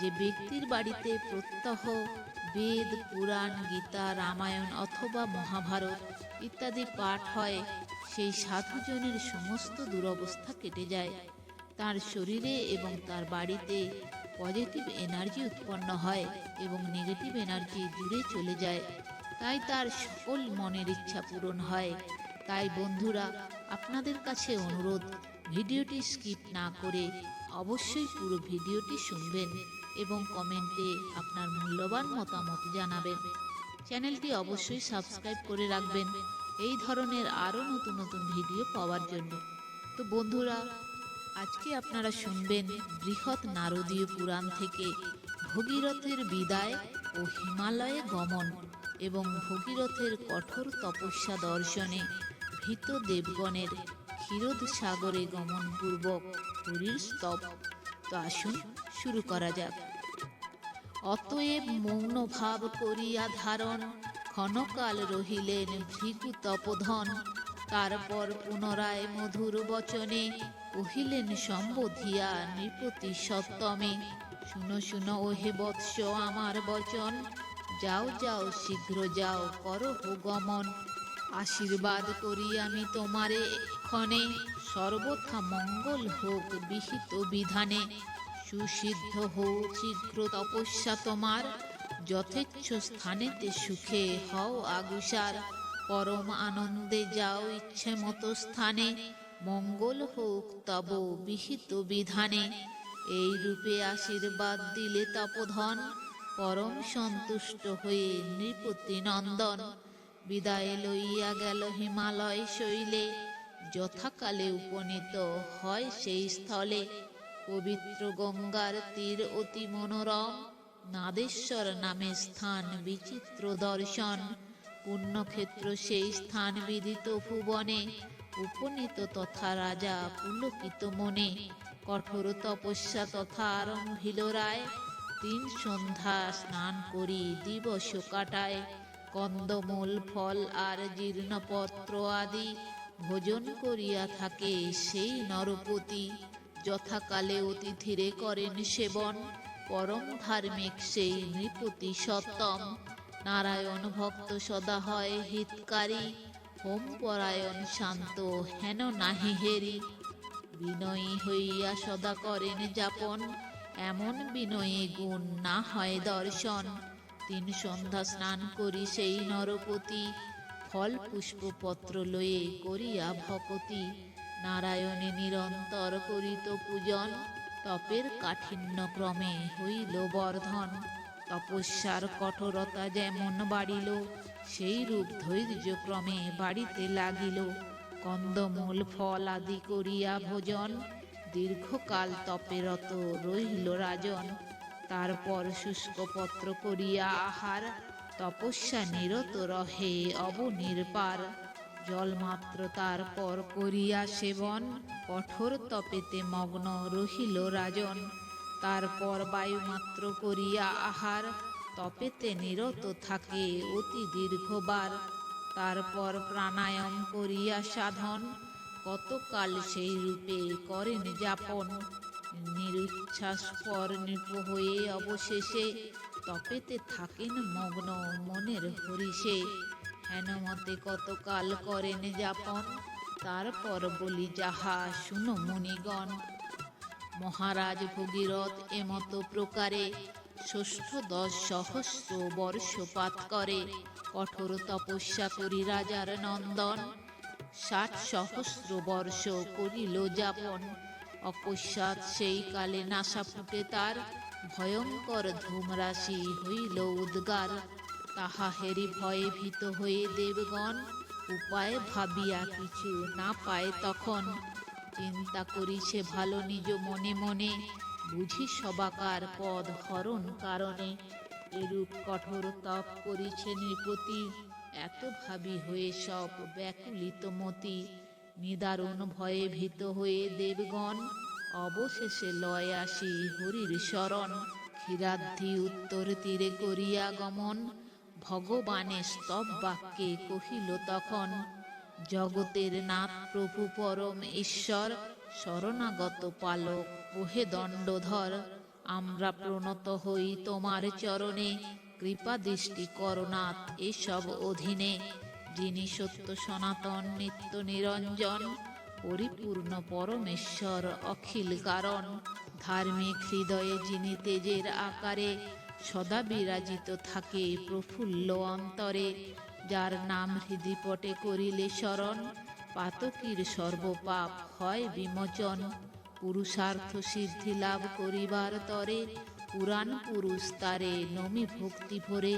যে ব্যক্তির বাড়িতে প্রত্যহ বেদ, পুরাণ, গীতা, রামায়ণ অথবা মহাভারত ইত্যাদি পাঠ হয়, সেই সাধুজনের সমস্ত দুরবস্থা কেটে যায়। তার শরীরে এবং তার বাড়িতে পজিটিভ এনার্জি উৎপন্ন হয় এবং নেগেটিভ এনার্জি দূরে চলে যায়। তাই তার সকল মনের ইচ্ছা পূরণ হয়। তাই বন্ধুরা, আপনাদের কাছে অনুরোধ, ভিডিওটি স্কিপ না করে অবশ্যই পুরো ভিডিওটি শুনবেন এবং কমেন্টে আপনার মূল্যবান মতামত জানাবেন। চ্যানেলটি অবশ্যই সাবস্ক্রাইব করে রাখবেন। এই ধরনের আরও নতুন নতুন ভিডিও পাওয়ার জন্য। তো বন্ধুরা, আজকে আপনারা শুনবেন বৃহৎ নারদীয় পুরাণ থেকে ভগীরথের বিদায় ও হিমালয়ে গমন এবং ভগীরথের কঠোর তপস্যা দর্শনে ভীত দেবগণের ক্ষীরোদ সাগরে গমনপূর্বক হরির স্তব। তো আসুন, শুরু করা যাক। অতএব মৌন ভাব করিয়া ধারণ, ক্ষণকাল রহিলেন ভৃগু তপধন। তারপর পুনরায় মধুর বচনে কহিলেন, সম্বোধিয়া নৃপতি সপ্তমে, শুনো শুনো, ওহে বৎস আমার বচন। যাও যাও, শীঘ্র যাও, করো গমন। আশীর্বাদ করি আমি তোমারে ক্ষণে সর্বথা মঙ্গল হোক বিহিত বিধানে। সুসিদ্ধ হোক শীঘ্র তপস্যা তোমার। যথেচ্ছ স্থানেতে সুখে হও আগুসার। পরম আনন্দে যাও ইচ্ছে মতো স্থানে। মঙ্গল হোক তব বিহিত বিধানে। এই রূপে আশীর্বাদ দিলে তপধন। পরম সন্তুষ্ট হয়ে নৃপতি নন্দন। বিদায় লইয়া গেল হিমালয় শৈলে। যথাকালে উপনীত হয় সেই স্থলে। পবিত্র গঙ্গার তীর অতি মনোরম। নাদেশ্বর নামে স্থান বিচিত্র দর্শন। পুণ্যক্ষেত্র সেই স্থান বিদিত ভুবনে। উপনীত তথা রাজা পুলকিত মনে। কঠোর তপস্যা তথা আরম্ভিল রায়। তিন সন্ধ্যা স্নান করি দিবস কাটায়। কন্দমূল, ফল আর জীর্ণপত্র আদি ভোজন করিয়া থাকে সেই নরপতি। যথাকালে অতিথিরে করেন সেবন, পরম ধার্মিক সেই নৃপতি সত্তম। নারায়ণ ভক্ত সদা হয় হিতকারী, হোম পরায়ণ শান্ত হেন নাহি হেরি। বিনয়ী হইয়া সদা করেন যাপন, এমন বিনয়ী গুণ না হয় দর্শন। তিন সন্ধ্যা স্নান করি সেই নরপতি। ফল পুষ্প পত্র লয়ে করিয়া ভকতি। নারায়ণে নিরন্তর করিত পূজন। তপের কাঠিন্য ক্রমে হইল বর্ধন। তপস্যার কঠোরতা যেমন বাড়িল, সেই রূপ ধৈর্য ক্রমে বাড়িতে লাগিল। কন্দমূল ফল আদি করিয়া ভোজন। দীর্ঘকাল তপেরত রহিল রাজন। তারপর শুষ্ক পত্র করিয়া আহার, তপস্যা নিরত রহে অবনির্পার জলমাত্র তারপর করিয়া সেবন, কঠোর তপেতে মগ্ন রহিল রাজন। তারপর বায়ুমাত্র করিয়া আহার, তপেতে নিরত থাকে অতি দীর্ঘবার। তারপর প্রাণায়াম করিয়া সাধন, কতকাল সেই রূপে করেন যাপন। নিরুচ্ছ্বাস পর নৃপ হয়ে অবশেষে তপেতে থাকেন মগ্ন মনের হরিষে। হেনমতে কতকাল করেন যাপন, তারপর বলি যাহা শুনো মুনিগণ। মহারাজ ভগীরথ এমত প্রকারে ষষ্ঠ দশ সহস্র বর্ষপাত করে। কঠোর তপস্যা করি রাজার নন্দন, ষাট সহস্র বর্ষ করিল যাপন। অকস্মাৎ সেই কালে নাসা ফুটে তার। ভয়ঙ্কর ধূমরাশি হইল উদ্গার। তাহা হেরি ভয়ে ভীত হয়ে দেবগণ। উপায় ভাবিয়া কিছু না পায় তখন। চিন্তা করিছে ভালো নিজ মনে মনে। বুঝি সবাকার পদ হরণ কারণে। এরূপ কঠোর তপ করিছে নৃপতি। এত ভাবি হয়ে সব ব্যাকুলিত মতি। নিদারুণ ভয়ে ভীত হয়ে দেবগণ, অবশেষে লয় আসি হরির শরণ। ক্ষীরাদ্ধি উত্তর তীরে করিয়া গমন, ভগবানের স্তব বাক্যে কহিল তখন, জগতের নাথ প্রভু পরম ঈশ্বর, শরণাগত পালক, ওহে দণ্ডধর, আমরা প্রণত হই তোমার চরণে, কৃপা দৃষ্টি করনাথ এসব অধীনে। যিনি সত্য সনাতন, নিত্য নিরঞ্জন, পরিপূর্ণ পরমেশ্বর, অখিল কারণ, ধার্মিক হৃদয়ে যিনি তেজের আকারে সদা বিরাজিত থাকে প্রফুল্ল অন্তরে, যার নাম হৃদিপটে করিলে শরণ, পাতকীর সর্বপাপ হয় বিমোচন, পুরুষার্থ সিদ্ধি লাভ করিবার তরে পুরাণ পুরুষ তারে নমি ভক্তি ভরে।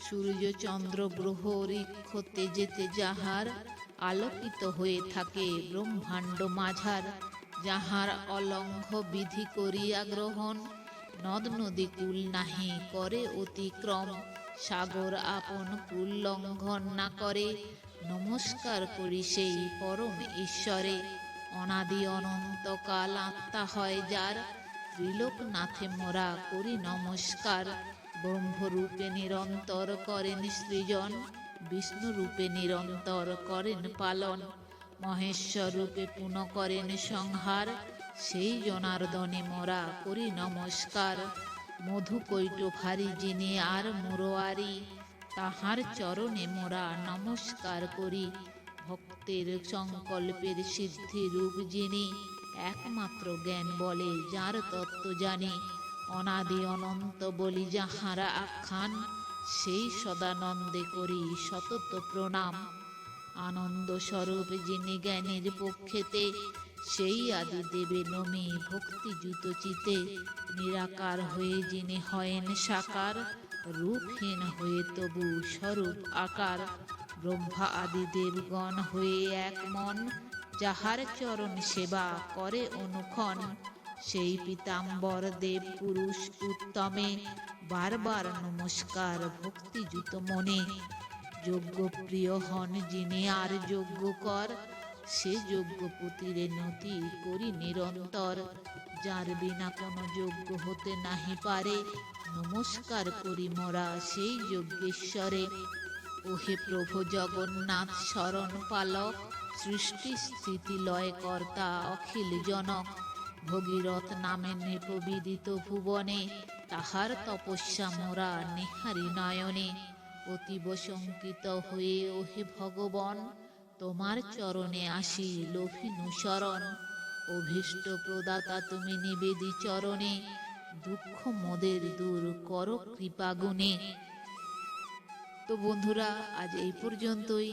সূর্য চন্দ্র গ্রহ ঋক্ষ তেজেতে যাহার আলোকিত হয়ে থাকে ব্রহ্মাণ্ড মাঝার। যাহার অলঙ্ঘ বিধি করিয়া গ্রহণ, নদ নদী কুল নাহি করে অতিক্রম। সাগর আপন কুল লঙ্ঘন না করে, নমস্কার করি সেই পরম ঈশ্বরে। অনাদি অনন্তকাল আত্মা হয় যার ত্রিলোকনাথে মোরা করি নমস্কার। ব্রহ্মরূপে নিরন্তর করেন সৃজন, বিষ্ণুরূপে নিরন্তর করেন পালন। মহেশ্বর রূপে পুন করেন সংহার, সেই জনার্দনে মোরা করি নমস্কার। মধু কৈট ভারী যিনি আর মুরোয়ারি, তাহার চরণে মোরা নমস্কার করি। ভক্তের সংকল্পের সিদ্ধি রূপ যিনি একমাত্র জ্ঞান বলে, যার তত্ত্ব জানে। অনাদি অনন্ত বলি যাহারা আখ্যান, সেই সদানন্দে করি সতত প্রণাম। আনন্দ স্বরূপ যিনি জ্ঞানের পক্ষেতে, সেই আদি দেবে নমি ভক্তি জুত চিতে। নিরাকার হয়ে যিনি হয়েন সাকার, রূপহীন হয়ে তবু স্বরূপ আকার। ব্রহ্মা আদি দেবগণ হয়ে এক মন যাহার চরণ সেবা করে অনুক্ষণ, সেই পীতাম্বর দেব পুরুষ উত্তমে, বারবার নমস্কার ভক্তিযুত মনে। যোগ্য প্রিয় হন যিনি আর যোগ্য কর, সে যোগ্য পুতিরে নতি করি নিরন্তর। যার বিনা কোনো যোগ্য হতে নাহি পারে, নমস্কার করি মোরা সেই যজ্ঞেশ্বরে। ওহে প্রভু জগন্নাথ শরণ পালক সৃষ্টি স্থিতি লয় কর্তা অখিল জনক ভগীরথ নামে নৃপবিদিত ভুবনে তাহার তপস্যা মোরা নিহারি নয়নে। অতীব শঙ্কিত হয়ে ওহে ভগবান, তোমার চরণে আসি লোভিনু শরণ। অভীষ্ট প্রদাতা তুমি নিবেদি চরণে, দুঃখ মোদের দূর করো কৃপা গুণে তো বন্ধুরা, আজ এই পর্যন্তই।